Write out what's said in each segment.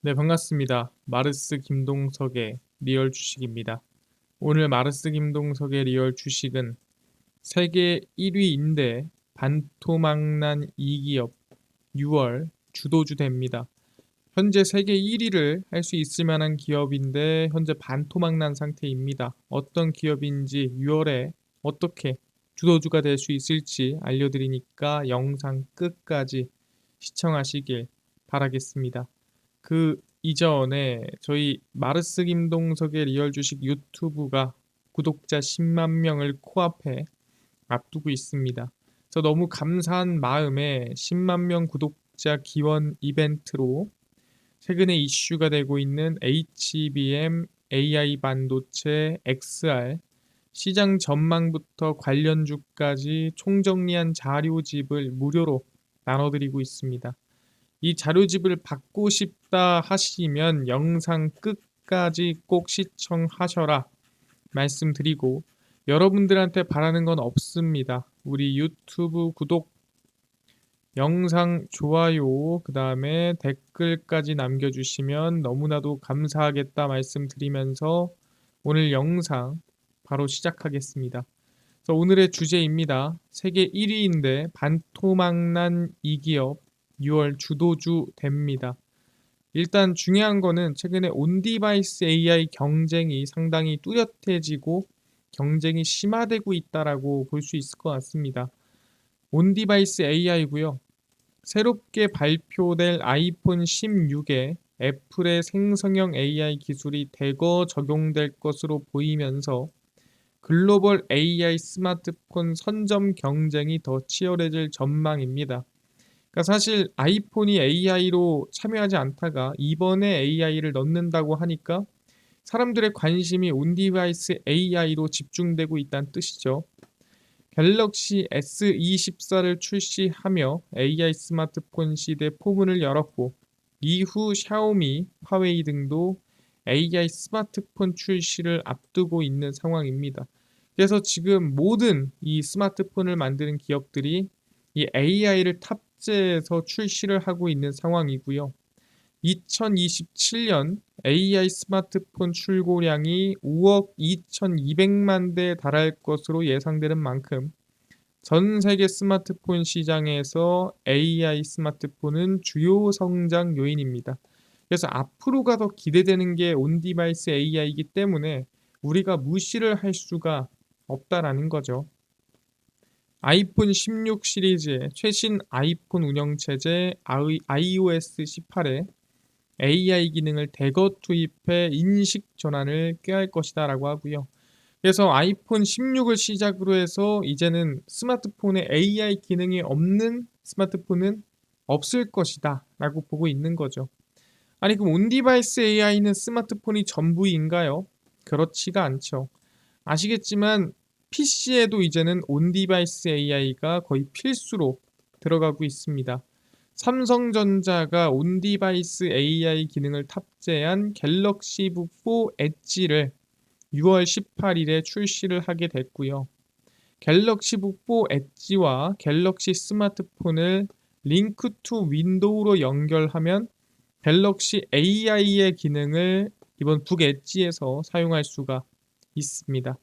네, 반갑습니다. 마르스 김동석의 리얼 주식입니다. 오늘 마르스 김동석의 리얼 주식은 세계 1위인데 반토막난 이기업 6월 주도주 됩니다. 현재 세계 1위를 할 수 있을 만한 기업인데 현재 반토막난 상태입니다. 어떤 기업인지 6월에 어떻게 주도주가 될 수 있을지 알려드리니까 영상 끝까지 시청하시길 바라겠습니다. 그 이전에 저희 마르스 김동석의 리얼 주식 유튜브가 구독자 10만 명을 코앞에 앞두고 있습니다. 저 너무 감사한 마음에 10만 명 구독자 기원 이벤트로 최근에 이슈가 되고 있는 HBM AI 반도체 XR 시장 전망부터 관련 주까지 총정리한 자료집을 무료로 나눠드리고 있습니다. 이 자료집을 받고 싶다 하시면 영상 끝까지 꼭 시청하셔라 말씀드리고 여러분들한테 바라는 건 없습니다. 우리 유튜브 구독, 영상 좋아요, 그 다음에 댓글까지 남겨주시면 너무나도 감사하겠다 말씀드리면서 오늘 영상 바로 시작하겠습니다. 오늘의 주제입니다. 세계 1위인데 반토막난 이 기업 6월 주도주 됩니다. 일단 중요한 거는 최근에 온디바이스 AI 경쟁이 상당히 뚜렷해지고 경쟁이 심화되고 있다라고 볼 수 있을 것 같습니다. 온디바이스 AI고요. 새롭게 발표될 아이폰 16에 애플의 생성형 AI 기술이 대거 적용될 것으로 보이면서 글로벌 AI 스마트폰 선점 경쟁이 더 치열해질 전망입니다. 그러니까 사실 아이폰이 AI로 참여하지 않다가 이번에 AI를 넣는다고 하니까 사람들의 관심이 온 디바이스 AI로 집중되고 있다는 뜻이죠. 갤럭시 S24를 출시하며 AI 스마트폰 시대 포문을 열었고 이후 샤오미, 화웨이 등도 AI 스마트폰 출시를 앞두고 있는 상황입니다. 그래서 지금 모든 이 스마트폰을 만드는 기업들이 이 AI를 탑 탑재해서 출시를 하고 있는 상황이고요. 2027년 AI 스마트폰 출고량이 5억 2,200만 대에 달할 것으로 예상되는 만큼 전 세계 스마트폰 시장에서 AI 스마트폰은 주요 성장 요인입니다. 그래서 앞으로가 더 기대되는 게 온디바이스 AI이기 때문에 우리가 무시를 할 수가 없다라는 거죠. 아이폰 16 시리즈의 최신 아이폰 운영체제 iOS 18에 AI 기능을 대거 투입해 인식 전환을 꾀할 것이다 라고 하고요. 그래서 아이폰 16을 시작으로 해서 이제는 스마트폰에 AI 기능이 없는 스마트폰은 없을 것이다 라고 보고 있는 거죠. 아니 그럼 온디바이스 AI는 스마트폰이 전부인가요? 그렇지가 않죠. 아시겠지만 PC에도 이제는 온디바이스 AI가 거의 필수로 들어가고 있습니다. 삼성전자가 온디바이스 AI 기능을 탑재한 갤럭시 북4 엣지를 6월 18일에 출시를 하게 됐고요. 갤럭시 북4 엣지와 갤럭시 스마트폰을 링크 투 윈도우로 연결하면 갤럭시 AI의 기능을 이번 북 엣지에서 사용할 수가 있습니다.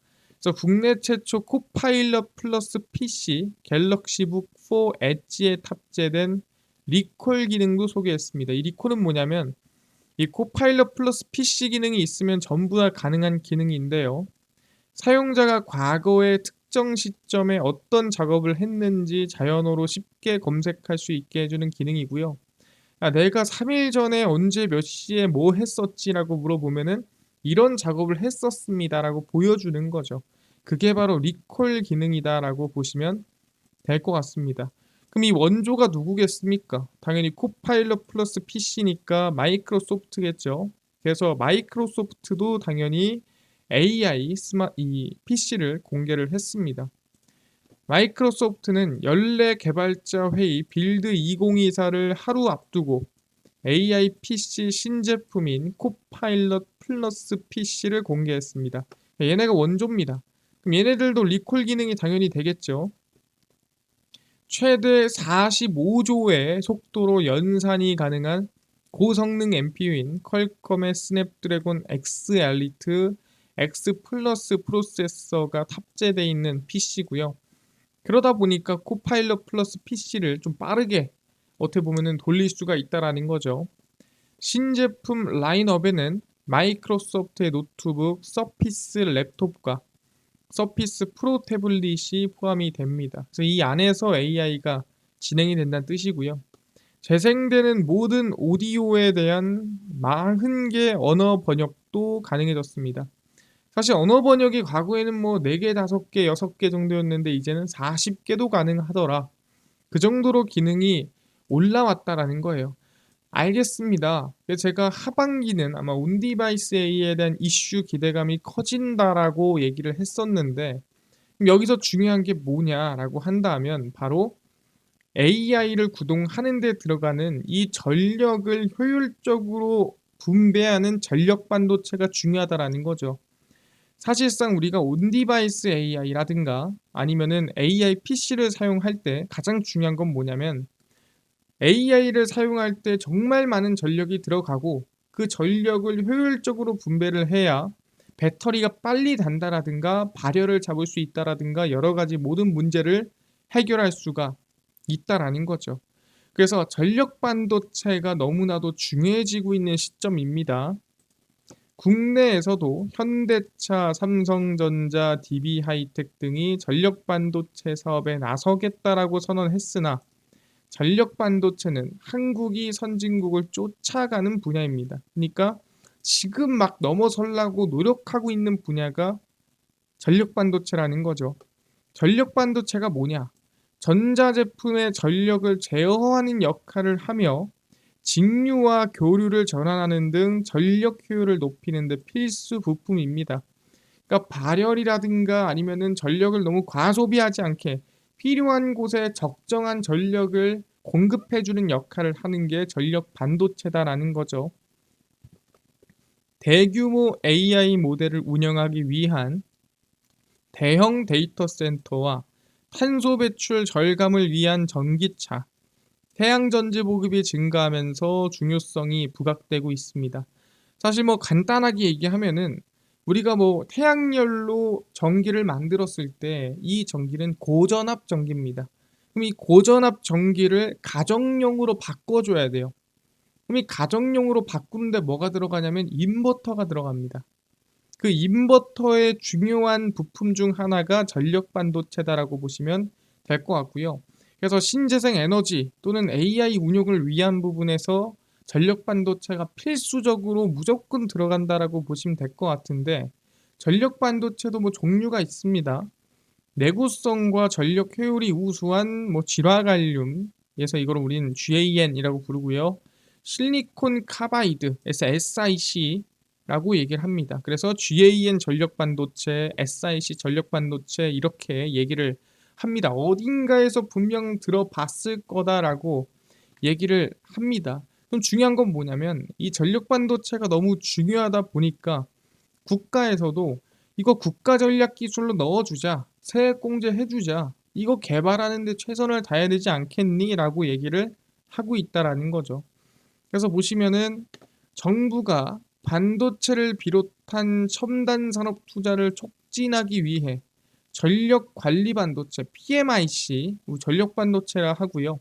그래서 국내 최초 코파일럿 플러스 PC 갤럭시북 4 엣지에 탑재된 리콜 기능도 소개했습니다. 이 리콜은 뭐냐면 이 코파일럿 플러스 PC 기능이 있으면 전부 다 가능한 기능인데요. 사용자가 과거의 특정 시점에 어떤 작업을 했는지 자연어로 쉽게 검색할 수 있게 해주는 기능이고요. 아, 내가 3일 전에 언제 몇 시에 뭐 했었지라고 물어보면은 이런 작업을 했었습니다라고 보여주는 거죠. 그게 바로 리콜 기능이다라고 보시면 될 것 같습니다. 그럼 이 원조가 누구겠습니까? 당연히 코파일럿 플러스 PC니까 마이크로소프트겠죠. 그래서 마이크로소프트도 당연히 AI 스마 이 PC를 공개를 했습니다. 마이크로소프트는 연례 개발자 회의 빌드 2024를 하루 앞두고 AI PC 신제품인 코파일럿 플러스 PC를 공개했습니다. 얘네가 원조입니다. 그럼 얘네들도 리콜 기능이 당연히 되겠죠. 최대 45조의 속도로 연산이 가능한 고성능 MPU인 퀄컴의 스냅드래곤 X 엘리트 X 플러스 프로세서가 탑재되어 있는 PC고요. 그러다 보니까 코파일럿 플러스 PC를 좀 빠르게 어떻게 보면은 돌릴 수가 있다라는 거죠. 신제품 라인업에는 마이크로소프트의 노트북 서피스 랩톱과 서피스 프로 태블릿이 포함이 됩니다. 그래서 이 안에서 AI가 진행이 된다는 뜻이고요. 재생되는 모든 오디오에 대한 40개 언어 번역도 가능해졌습니다. 사실 언어 번역이 과거에는 뭐 4개, 5개, 6개 정도였는데 이제는 40개도 가능하더라. 그 정도로 기능이 올라왔다라는 거예요. 알겠습니다. 제가 하반기는 아마 온디바이스 A에 대한 이슈 기대감이 커진다라고 얘기를 했었는데 여기서 중요한 게 뭐냐라고 한다면 바로 AI를 구동하는 데 들어가는 이 전력을 효율적으로 분배하는 전력 반도체가 중요하다라는 거죠. 사실상 우리가 온디바이스 AI라든가 아니면은 AI PC를 사용할 때 가장 중요한 건 뭐냐면 AI를 사용할 때 정말 많은 전력이 들어가고 그 전력을 효율적으로 분배를 해야 배터리가 빨리 단다라든가 발열을 잡을 수 있다라든가 여러 가지 모든 문제를 해결할 수가 있다라는 거죠. 그래서 전력 반도체가 너무나도 중요해지고 있는 시점입니다. 국내에서도 현대차, 삼성전자, DB하이텍 등이 전력 반도체 사업에 나서겠다라고 선언했으나 전력 반도체는 한국이 선진국을 쫓아가는 분야입니다. 그러니까 지금 막 넘어서려고 노력하고 있는 분야가 전력 반도체라는 거죠. 전력 반도체가 뭐냐? 전자제품의 전력을 제어하는 역할을 하며 직류와 교류를 전환하는 등 전력 효율을 높이는 데 필수 부품입니다. 그러니까 발열이라든가 아니면은 전력을 너무 과소비하지 않게 필요한 곳에 적정한 전력을 공급해주는 역할을 하는 게 전력 반도체다라는 거죠. 대규모 AI 모델을 운영하기 위한 대형 데이터 센터와 탄소 배출 절감을 위한 전기차, 태양전지 보급이 증가하면서 중요성이 부각되고 있습니다. 사실 뭐 간단하게 얘기하면은 우리가 뭐 태양열로 전기를 만들었을 때 이 전기는 고전압 전기입니다. 그럼 이 고전압 전기를 가정용으로 바꿔줘야 돼요. 그럼 이 가정용으로 바꾸는데 뭐가 들어가냐면 인버터가 들어갑니다. 그 인버터의 중요한 부품 중 하나가 전력 반도체다라고 보시면 될 것 같고요. 그래서 신재생 에너지 또는 AI 운용을 위한 부분에서 전력 반도체가 필수적으로 무조건 들어간다라고 보시면 될 것 같은데 전력 반도체도 뭐 종류가 있습니다. 내구성과 전력 효율이 우수한 뭐 질화갈륨에서 이걸 우리는 GAN이라고 부르고요. 실리콘 카바이드, SIC라고 얘기를 합니다. 그래서 GAN 전력 반도체, SIC 전력 반도체 이렇게 얘기를 합니다. 어딘가에서 분명 들어봤을 거다라고 얘기를 합니다. 그럼 중요한 건 뭐냐면 이 전력 반도체가 너무 중요하다 보니까 국가에서도 이거 국가 전략 기술로 넣어주자, 세액 공제 해주자, 이거 개발하는데 최선을 다해야 되지 않겠니?라고 얘기를 하고 있다라는 거죠. 그래서 보시면은 정부가 반도체를 비롯한 첨단 산업 투자를 촉진하기 위해 전력 관리 반도체 PMIC 전력 반도체라 하고요.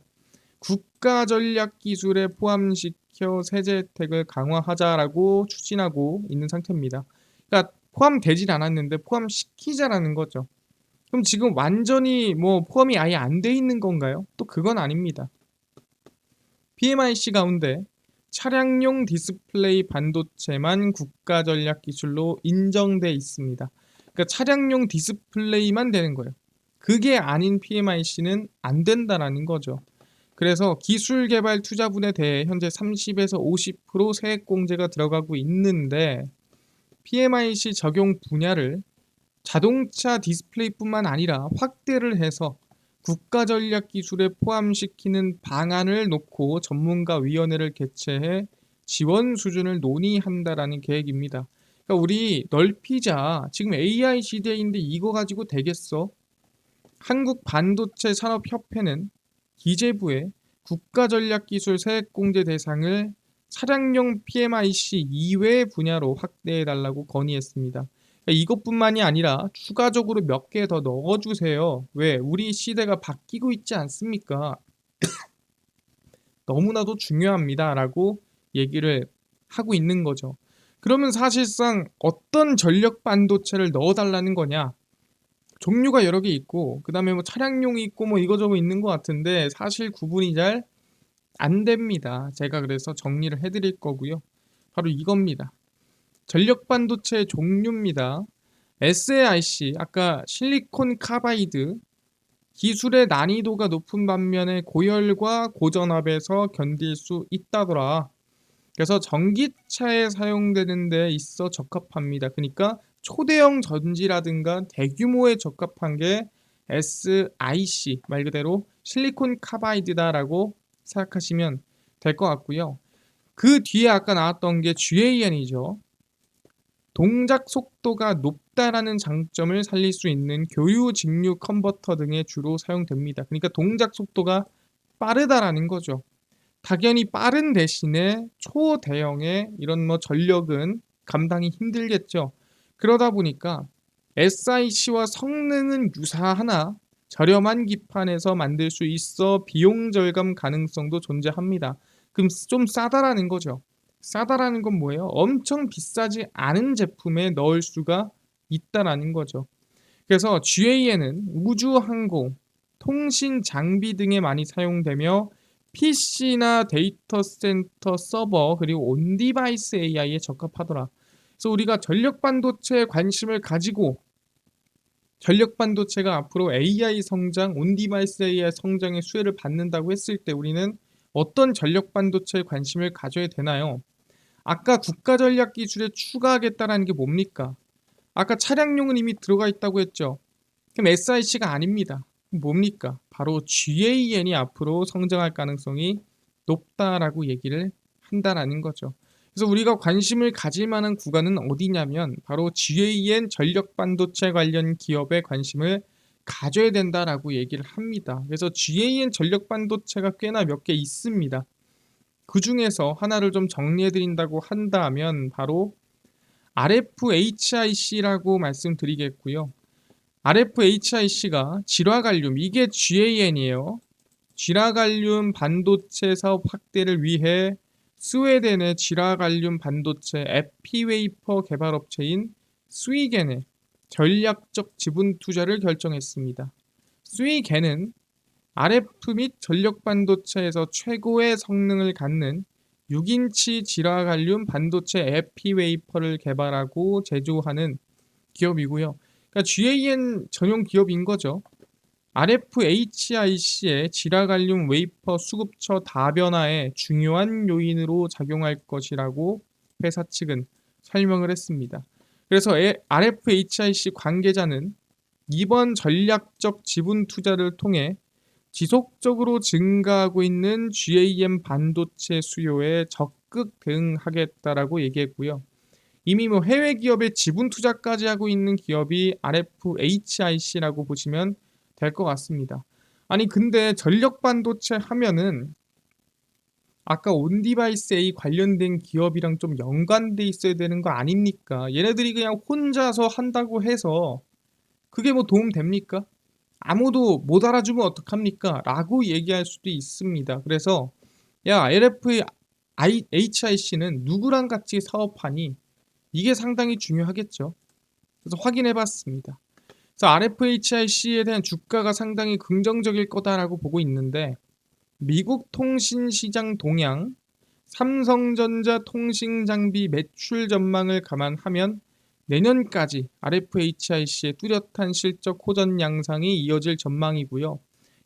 국가 전략 기술에 포함시켜 세제 혜택을 강화하자라고 추진하고 있는 상태입니다. 그러니까 포함되진 않았는데 포함시키자라는 거죠. 그럼 지금 완전히 뭐 포함이 아예 안 돼 있는 건가요? 또 그건 아닙니다. PMIC 가운데 차량용 디스플레이 반도체만 국가 전략 기술로 인정돼 있습니다. 그러니까 차량용 디스플레이만 되는 거예요. 그게 아닌 PMIC는 안 된다라는 거죠. 그래서 기술 개발 투자분에 대해 현재 30에서 50% 세액 공제가 들어가고 있는데 PMIC 적용 분야를 자동차 디스플레이뿐만 아니라 확대를 해서 국가 전략 기술에 포함시키는 방안을 놓고 전문가 위원회를 개최해 지원 수준을 논의한다라는 계획입니다. 그러니까 우리 넓히자. 지금 AI 시대인데 이거 가지고 되겠어? 한국 반도체 산업 협회는 기재부에 국가전략기술 세액공제 대상을 차량용 PMIC 이외의 분야로 확대해 달라고 건의했습니다. 그러니까 이것뿐만이 아니라 추가적으로 몇 개 더 넣어주세요. 왜? 우리 시대가 바뀌고 있지 않습니까? 너무나도 중요합니다 라고 얘기를 하고 있는 거죠. 그러면 사실상 어떤 전력 반도체를 넣어달라는 거냐? 종류가 여러 개 있고 그 다음에 뭐 차량용이 있고 뭐 이거저거 있는 것 같은데 사실 구분이 잘 안 됩니다. 제가 그래서 정리를 해드릴 거고요. 바로 이겁니다. 전력 반도체 종류입니다. SAIC 아까 실리콘 카바이드 기술의 난이도가 높은 반면에 고열과 고전압에서 견딜 수 있다더라. 그래서 전기차에 사용되는 데 있어 적합합니다. 그러니까 초대형 전지라든가 대규모에 적합한 게 SIC 말 그대로 실리콘 카바이드다라고 생각하시면 될 것 같고요. 그 뒤에 아까 나왔던 게 GAN이죠. 동작 속도가 높다라는 장점을 살릴 수 있는 교류 직류 컨버터 등에 주로 사용됩니다. 그러니까 동작 속도가 빠르다라는 거죠. 당연히 빠른 대신에 초대형의 이런 뭐 전력은 감당이 힘들겠죠. 그러다 보니까 SIC와 성능은 유사하나 저렴한 기판에서 만들 수 있어 비용 절감 가능성도 존재합니다. 그럼 좀 싸다라는 거죠. 싸다라는 건 뭐예요? 엄청 비싸지 않은 제품에 넣을 수가 있다라는 거죠. 그래서 GAN은 우주 항공, 통신 장비 등에 많이 사용되며 PC나 데이터 센터 서버 그리고 온디바이스 AI에 적합하더라. 그래서 우리가 전력 반도체에 관심을 가지고 전력 반도체가 앞으로 AI 성장, 온디바이스 AI 성장의 수혜를 받는다고 했을 때 우리는 어떤 전력 반도체에 관심을 가져야 되나요? 아까 국가 전략 기술에 추가하겠다라는 게 뭡니까? 아까 차량용은 이미 들어가 있다고 했죠. 그럼 SIC가 아닙니다. 뭡니까? 바로 GAN이 앞으로 성장할 가능성이 높다라고 얘기를 한다라는 거죠. 그래서 우리가 관심을 가질 만한 구간은 어디냐면 바로 GAN 전력 반도체 관련 기업에 관심을 가져야 된다라고 얘기를 합니다. 그래서 GAN 전력 반도체가 꽤나 몇 개 있습니다. 그 중에서 하나를 좀 정리해 드린다고 한다면 바로 RFHIC라고 말씀드리겠고요. RFHIC가 질화갈륨 이게 GAN이에요. 질화갈륨 반도체 사업 확대를 위해 스웨덴의 질화갈륨 반도체 에피웨이퍼 개발업체인 스위겐에 전략적 지분 투자를 결정했습니다. 스위겐은 RF 및 전력 반도체에서 최고의 성능을 갖는 6인치 질화갈륨 반도체 에피웨이퍼를 개발하고 제조하는 기업이고요. 그러니까 GAN 전용 기업인 거죠. RFHIC의 질화갈륨 웨이퍼 수급처 다변화에 중요한 요인으로 작용할 것이라고 회사 측은 설명을 했습니다. 그래서 RFHIC 관계자는 이번 전략적 지분 투자를 통해 지속적으로 증가하고 있는 GAM 반도체 수요에 적극 대응하겠다라고 얘기했고요. 이미 뭐 해외 기업에 지분 투자까지 하고 있는 기업이 RFHIC라고 보시면 될 것 같습니다. 아니 근데 전력 반도체 하면은 아까 온디바이스 A 관련된 기업이랑 좀 연관돼 있어야 되는 거 아닙니까? 얘네들이 그냥 혼자서 한다고 해서 그게 뭐 도움 됩니까? 아무도 못 알아주면 어떡합니까? 라고 얘기할 수도 있습니다. 그래서 야 LFHIC는 누구랑 같이 사업하니? 이게 상당히 중요하겠죠. 그래서 확인해 봤습니다. 그래서 RFHIC에 대한 주가가 상당히 긍정적일 거다라고 보고 있는데 미국 통신 시장 동향, 삼성전자 통신 장비 매출 전망을 감안하면 내년까지 RFHIC의 뚜렷한 실적 호전 양상이 이어질 전망이고요.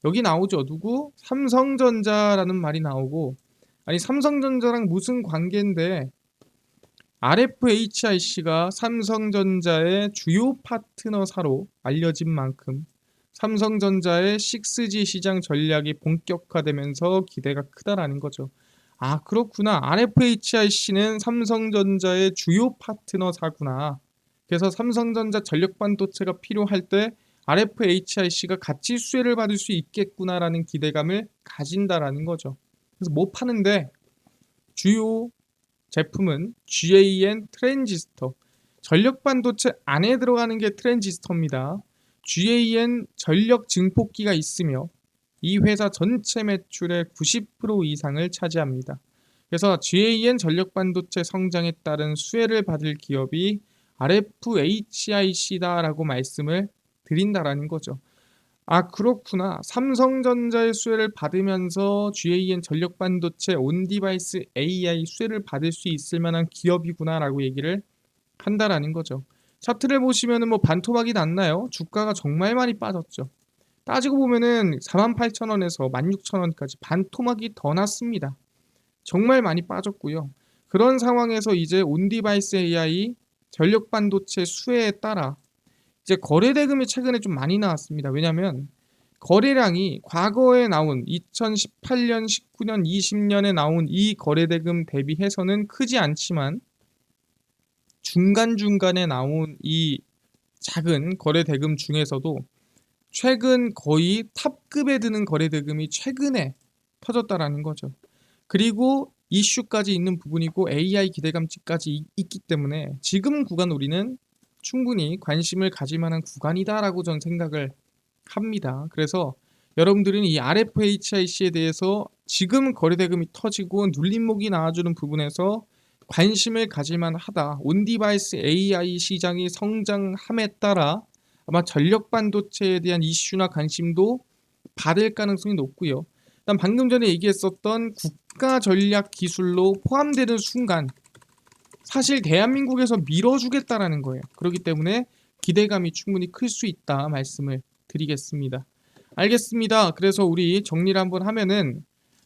여기 나오죠. 누구? 삼성전자라는 말이 나오고 아니 삼성전자랑 무슨 관계인데 RFHIC가 삼성전자의 주요 파트너사로 알려진 만큼 삼성전자의 6G 시장 전략이 본격화되면서 기대가 크다라는 거죠. 아 그렇구나. RFHIC는 삼성전자의 주요 파트너사구나. 그래서 삼성전자 전력 반도체가 필요할 때 RFHIC가 같이 수혜를 받을 수 있겠구나라는 기대감을 가진다라는 거죠. 그래서 뭐 파는데 주요 제품은 GAN 트랜지스터. 전력 반도체 안에 들어가는 게 트랜지스터입니다. GAN 전력 증폭기가 있으며 이 회사 전체 매출의 90% 이상을 차지합니다. 그래서 GAN 전력 반도체 성장에 따른 수혜를 받을 기업이 RFHIC다라고 말씀을 드린다라는 거죠. 아 그렇구나. 삼성전자의 수혜를 받으면서 GAN 전력 반도체 온디바이스 AI 수혜를 받을 수 있을 만한 기업이구나라고 얘기를 한다라는 거죠. 차트를 보시면은 뭐 반토막이 났나요? 주가가 정말 많이 빠졌죠. 따지고 보면은 48,000원에서 16,000원까지 반토막이 더 났습니다. 정말 많이 빠졌고요. 그런 상황에서 이제 온디바이스 AI 전력 반도체 수혜에 따라 이제 거래 대금이 최근에 좀 많이 나왔습니다. 왜냐하면 거래량이 과거에 나온 2018년, 19년, 20년에 나온 이 거래 대금 대비해서는 크지 않지만 중간중간에 나온 이 작은 거래 대금 중에서도 최근 거의 탑급에 드는 거래 대금이 최근에 터졌다라는 거죠. 그리고 이슈까지 있는 부분이고 AI 기대감치까지 있기 때문에 지금 구간 우리는 충분히 관심을 가질 만한 구간이다라고 전 생각을 합니다. 그래서 여러분들은 이 RFHIC에 대해서 지금 거래대금이 터지고 눌림목이 나와주는 부분에서 관심을 가질 만 하다. 온디바이스 AI 시장이 성장함에 따라 아마 전력 반도체에 대한 이슈나 관심도 받을 가능성이 높고요. 방금 전에 얘기했었던 국가 전략 기술로 포함되는 순간 사실 대한민국에서 밀어주겠다라는 거예요. 그렇기 때문에 기대감이 충분히 클 수 있다 말씀을 드리겠습니다. 알겠습니다. 그래서 우리 정리를 한번 하면은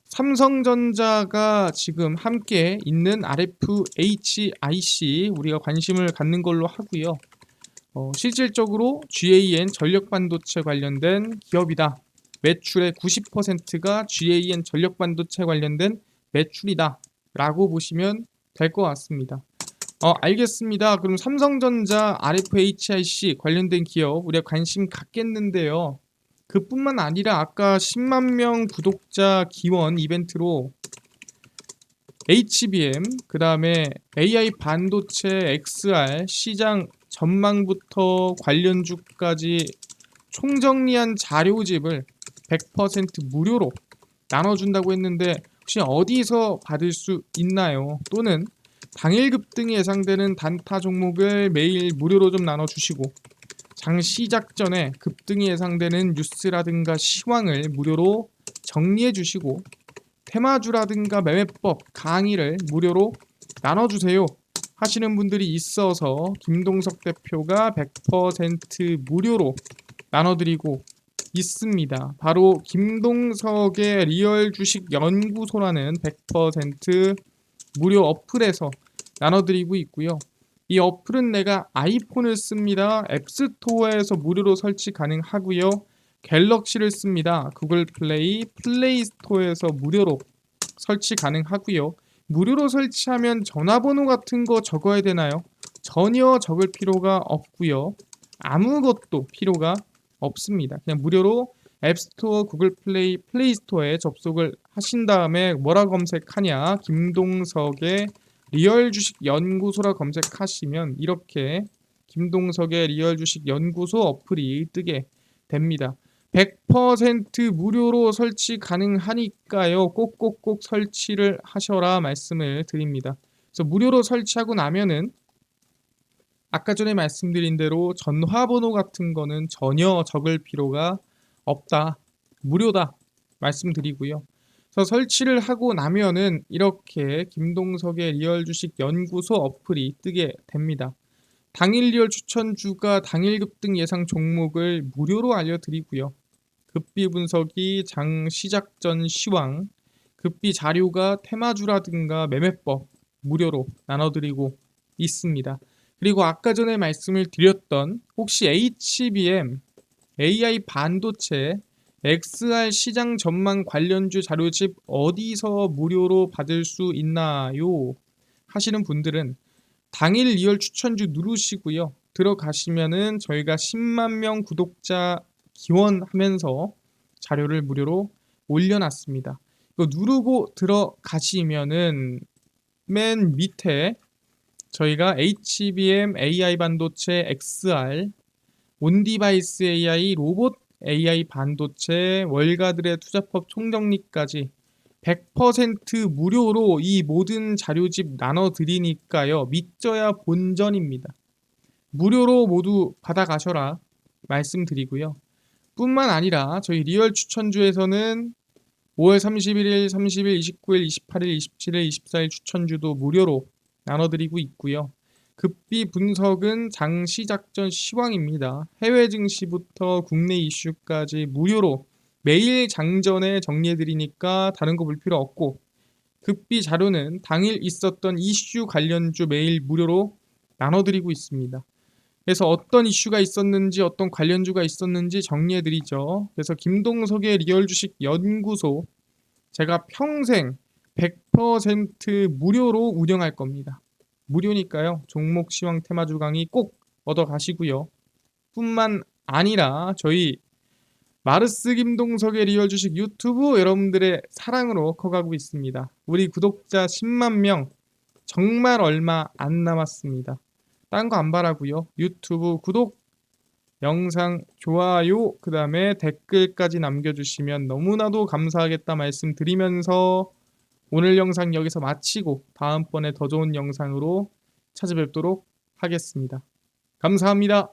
삼성전자가 지금 함께 있는 RFHIC 우리가 관심을 갖는 걸로 하고요. 어, 실질적으로 GAN 전력 반도체 관련된 기업이다. 매출의 90%가 GAN 전력 반도체 관련된 매출이다. 라고 보시면 될 것 같습니다. 어, 알겠습니다. 그럼 삼성전자 RFHIC 관련된 기업 우리가 관심 갖겠는데요. 그뿐만 아니라 아까 10만 명 구독자 기원 이벤트로 HBM, 그 다음에 AI 반도체 XR 시장 전망부터 관련 주까지 총정리한 자료집을 100% 무료로 나눠준다고 했는데 혹시 어디서 받을 수 있나요? 또는 당일 급등이 예상되는 단타 종목을 매일 무료로 좀 나눠주시고 장 시작 전에 급등이 예상되는 뉴스라든가 시황을 무료로 정리해 주시고 테마주라든가 매매법 강의를 무료로 나눠주세요 하시는 분들이 있어서 김동석 대표가 100% 무료로 나눠드리고 있습니다. 바로 김동석의 리얼 주식 연구소라는 100% 무료 어플에서 나눠드리고 있고요. 이 어플은 내가 아이폰을 씁니다. 앱스토어에서 무료로 설치 가능하고요. 갤럭시를 씁니다. 구글 플레이, 플레이 스토어에서 무료로 설치 가능하고요. 무료로 설치하면 전화번호 같은 거 적어야 되나요? 전혀 적을 필요가 없고요. 아무것도 필요가 없습니다. 그냥 무료로 앱스토어, 구글 플레이, 플레이 스토어에 접속을 하신 다음에 뭐라 검색하냐? 김동석의 리얼 주식 연구소라 검색하시면 이렇게 김동석의 리얼 주식 연구소 어플이 뜨게 됩니다. 100% 무료로 설치 가능하니까요. 꼭꼭꼭 설치를 하셔라 말씀을 드립니다. 그래서 무료로 설치하고 나면은 아까 전에 말씀드린 대로 전화번호 같은 거는 전혀 적을 필요가 없다. 무료다. 말씀드리고요. 그래서 설치를 하고 나면은 이렇게 김동석의 리얼 주식 연구소 어플이 뜨게 됩니다. 당일 리얼 추천주가 당일 급등 예상 종목을 무료로 알려드리고요. 급비 분석이 장 시작 전 시황, 급비 자료가 테마주라든가 매매법 무료로 나눠드리고 있습니다. 그리고 아까 전에 말씀을 드렸던 혹시 HBM, AI 반도체, XR 시장 전망 관련주 자료집 어디서 무료로 받을 수 있나요? 하시는 분들은 당일 리얼 추천주 누르시고요. 들어가시면은 저희가 10만 명 구독자 기원하면서 자료를 무료로 올려놨습니다. 이거 누르고 들어가시면은 맨 밑에 저희가 HBM AI 반도체 XR, 온디바이스 AI, 로봇 AI 반도체, 월가들의 투자법 총정리까지 100% 무료로 이 모든 자료집 나눠드리니까요. 믿져야 본전입니다. 무료로 모두 받아가셔라 말씀드리고요. 뿐만 아니라 저희 리얼 추천주에서는 5월 31일, 30일, 29일, 28일, 27일, 24일 추천주도 무료로 나눠드리고 있고요. 급비 분석은 장시 작전 시황입니다. 해외 증시부터 국내 이슈까지 무료로 매일 장전에 정리해드리니까 다른 거 볼 필요 없고 급비 자료는 당일 있었던 이슈 관련주 매일 무료로 나눠드리고 있습니다. 그래서 어떤 이슈가 있었는지 어떤 관련주가 있었는지 정리해드리죠. 그래서 김동석의 리얼 주식 연구소 제가 평생 100% 무료로 운영할 겁니다. 무료니까요. 종목 시황 테마주 강의 꼭 얻어 가시고요. 뿐만 아니라 저희 마르스 김동석의 리얼 주식 유튜브 여러분들의 사랑으로 커가고 있습니다. 우리 구독자 10만 명 정말 얼마 안 남았습니다. 딴 거 안 바라고요. 유튜브 구독, 영상 좋아요, 그 다음에 댓글까지 남겨주시면 너무나도 감사하겠다 말씀드리면서 오늘 영상 여기서 마치고 다음번에 더 좋은 영상으로 찾아뵙도록 하겠습니다. 감사합니다.